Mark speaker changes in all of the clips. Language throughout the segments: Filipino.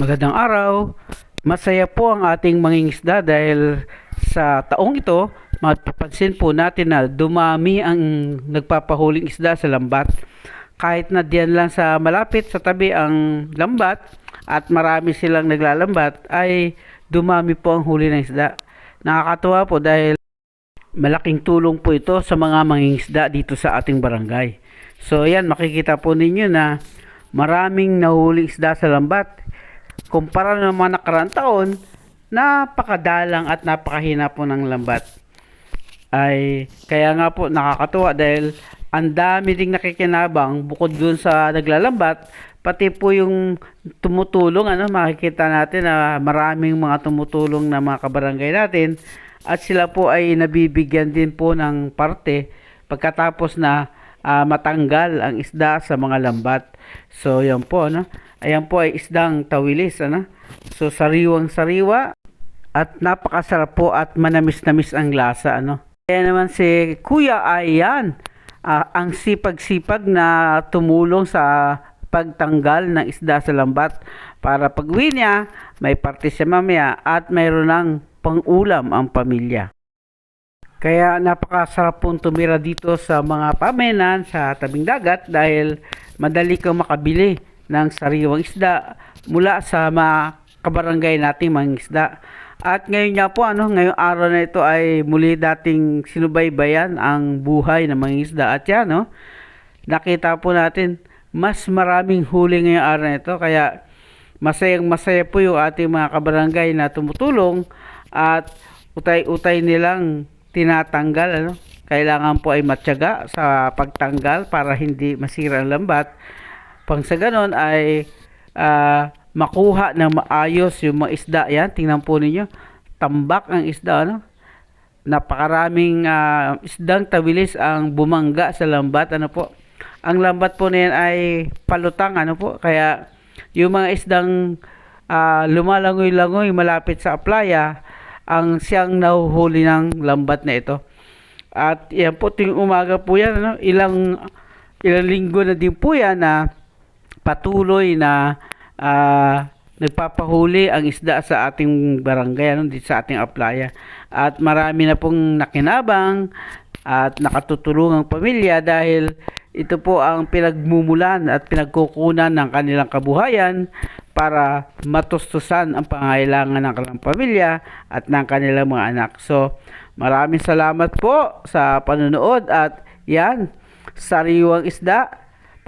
Speaker 1: Magandang araw. Masaya po ang ating mangingisda dahil sa taong ito, mapapansin po natin na dumami ang nagpapahuling isda sa lambat. Kahit na diyan lang sa malapit sa tabi ang lambat at marami silang naglalambat ay dumami po ang huli ng isda. Nakakatuwa po dahil malaking tulong po ito sa mga mangingisda dito sa ating barangay. So yan, makikita po ninyo na maraming nahuling isda sa lambat. Kumpara ng mga nakaraang taon, napakadalang at napakahina po ng lambat. Ay, kaya nga po nakakatuwa dahil ang dami ding nakikinabang bukod dun sa naglalambat, pati po yung tumutulong, ano, makikita natin na maraming mga tumutulong na mga kabarangay natin at sila po ay nabibigyan din po ng parte pagkatapos na ah, matanggal ang isda sa mga lambat. So, yan po, ano. Ayan po ay isdang tawilis, ano. So, sariwang sariwa at napakasarap po at manamis-namis ang lasa, ano. Kaya naman si Kuya ay yan, ah, ang sipag-sipag na tumulong sa pagtanggal ng isda sa lambat para pag niya, may parte siya mamaya at mayroon ng pang-ulam ang pamilya. Kaya napakasarap pong tumira dito sa mga pamenan sa tabing dagat dahil madali kang makabili ng sariwang isda mula sa mga kabarangay nating mga isda. At ngayon nga po, ano, ngayong araw na ito ay muli dating sinubaybayan ang buhay ng mga isda. At yan, no, nakita po natin mas maraming huli ngayong araw na ito. Kaya masayang masaya po yung ating mga kabarangay na tumutulong at utay-utay nilang tinatanggal ano kailangan po ay matyaga sa pagtanggal para hindi masira ang lambat pang sa ganon ay ah, makuha ng maayos yung mga isda. Yan tingnan po ninyo. Tambak ang isda ano? Napakaraming ah, isdang tawilis ang bumangga sa lambat ano po? Ang lambat po na yan ay palutang ano po? Kaya yung mga isdang ah, lumalangoy-langoy malapit sa playa ang siyang nahuhuli ng lambat na ito. At yan po ting umaga po yan ano? Ilang ilang linggo na din po yan na patuloy na ah, nagpapahuli ang isda sa ating barangay ano sa ating aplaya at marami na pong nakinabang at nakatutulungang pamilya dahil ito po ang pinagmumulan at pinagkukunan ng kanilang kabuhayan para matustusan ang pangailangan ng kanilang pamilya at ng kanilang mga anak. So, maraming salamat po sa panonood at yan, sariwang isda.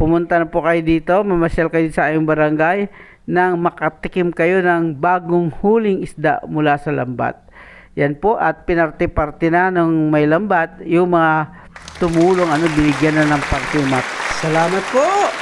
Speaker 1: Pumunta na po kayo dito, mamasyal kayo sa ayong barangay nang makatikim kayo ng bagong huling isda mula sa lambat. Yan po at pinarte-parte na ng may lambat yung mga tumulong ano binigyan na ng parte yung mat. Salamat po!